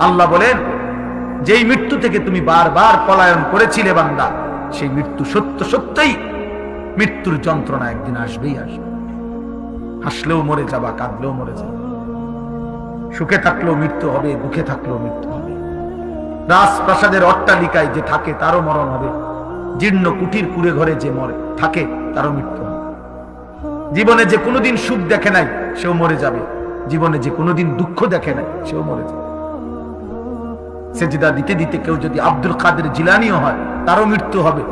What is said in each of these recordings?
আল্লাহ বলেন, যেই মৃত্যু থেকে তুমি বারবার পলায়ন করেছিলে বান্দা, সেই মৃত্যু সত্য সত্যই মৃত্যুর যন্ত্রণা একদিন আসবেই আসবে। হাসলেও মরে যাবা, কাঁদলেও মরে যাবা। সুখে থাকলেও মৃত্যু হবে, দুঃখে থাকলেও মৃত্যু হবে। রাজপ্রাসাদের অট্টালিকায় যে থাকে, তারও মরণ হবে। জীর্ণ কুটির কুড়ে ঘরে যে মরে, থাকে, তারও মৃত্যু হবে। জীবনে যে কোনোদিন সুখ দেখে নাই, সেও মরে যাবে। জীবনে যে কোনোদিন দুঃখ দেখে নাই, সেও মরে যাবে। সেজিদা দিতে দিতে কেউ যদি আব্দুল কাদের জিলানিও হয়, তারও মৃত্যু হবে।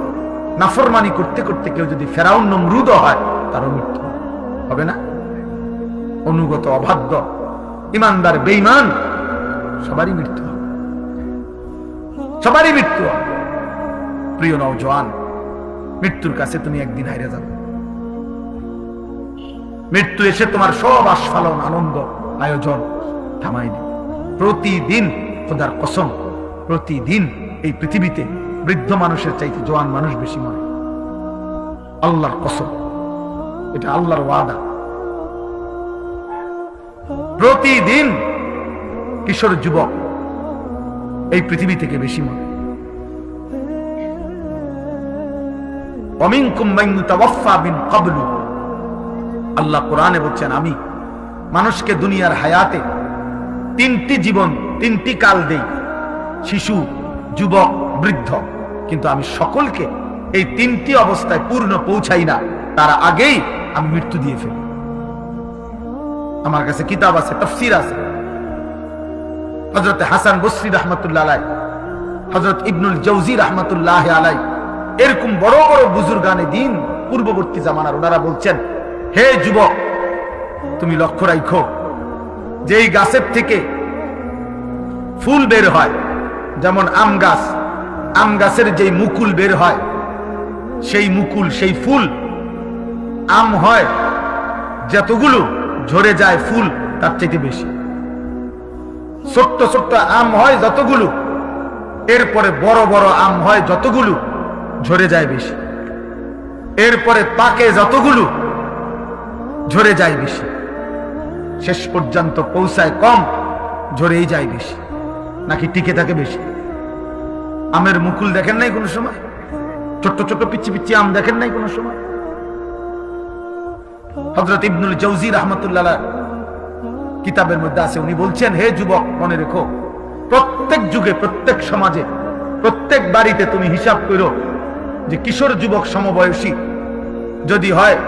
নাফরমানি করতে করতে কেউ যদি ফেরাউন নমরুদ হয়, তারও মৃত্যু হবে। না। অনুগত অবাধ্য ইমানদার, বেঈমান, সবারই মৃত্যু হবে। সবারই মৃত্যু হবে। প্রিয় নওজোয়ান, মৃত্যুর কাছে তুমি একদিন হাইরে যাবে। মৃত্যু এসে তোমার সব আস্ফালন, আনন্দ, আয়োজন থামাই দিবে। প্রতিদিন খোদার কসম, প্রতিদিন এই পৃথিবীতে বৃদ্ধ মানুষের চাইতে জোয়ান মানুষ বেশি মরে। আল্লাহর কসম, এটা আল্লাহর ওয়াদা। প্রতিদিন কিশোর যুবক এই পৃথিবী থেকে বেশি মরে। অমিনকুম মান ইউতাওয়াফা আল্লাহ কোরআনে বলছেন, আমি মানুষকে দুনিয়ার হায়াতে তিনটি জীবন তিনটি কাল দেই, শিশু, যুবক, বৃদ্ধ। কিন্তু আমি সকলকে এই তিনটি অবস্থায় পূর্ণ পৌঁছাই না, তার আগেই আমি মৃত্যু দিয়ে ফেলি। আমার কাছে কিতাব আছে, তফসির আছে। হজরত হাসান বসরি রহমতুল্লাহ আলাই হজরত ইবনুল জৌজি রহমতুল্লাহ আলাই এরকম বড় বড় বুজুর্গানে দিন পূর্ববর্তী জামানার ওনারা বলছেন, হে যুবক, তুমি লক্ষ্য রাখো যে এই গাছের থেকে ফুল বের হয়। যেমন আম গাছ, আম গাছের যে মুকুল বের হয়, সেই মুকুল, সেই ফুল, আম হয়, যতগুলো ঝরে যায় ফুল, তার চাইতে বেশি। ছোট্ট ছোট্ট আম হয় যতগুলো, এরপরে বড় বড় আম হয় যতগুলো ঝরে যায় বেশি। এরপরে পাকে যতগুলো ঝরে যায় বেশি। শেষ পর্যন্ত পৌঁছায় কম, ঝরেই যায় বেশি। নাকি টিকে থাকে বেশি? আমের মুকুল দেখেন নাই কোনো সময়? ছোট্ট ছোট্ট পিচ্ছি পিচ্ছি আম দেখেন নাই কোনো সময়? হজরত ইবনুল জৌজি রহমতুল্লাহ কিতাবের মধ্যে আছে, উনি বলছেন, হে যুবক, মনে রেখো, প্রত্যেক যুগে, প্রত্যেক সমাজে, প্রত্যেক বাড়িতে তুমি হিসাব করো যে কিশোর যুবক সমবয়সী। যদি হয়,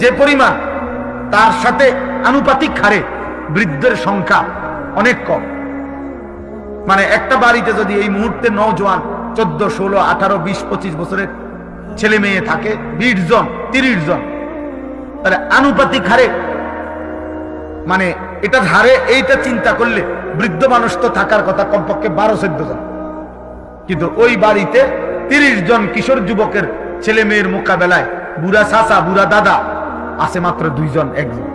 যে পরিমাণ তার সাথে আনুপাতিক হারে বৃদ্ধের সংখ্যা অনেক কম। মানে একটা বাড়িতে যদি এই মুহূর্তে নজওয়ান চোদ্দ, ষোলো, আঠারো, বিশ, পঁচিশ বছরের ছেলে মেয়ে থাকে, বিশ জন, তিরিশ জন, তাহলে আনুপাতিক হারে মানে এটার হারে এইটা চিন্তা করলে বৃদ্ধ মানুষ তো থাকার কথা কমপক্ষে বারো, চোদ্দ জন। কিন্তু ওই বাড়িতে তিরিশ জন কিশোর যুবকের ছেলে মেয়ের মোকাবেলায় বুড়া চাচা, বুড়া দাদা, আছে মাত্র দুইজন একজন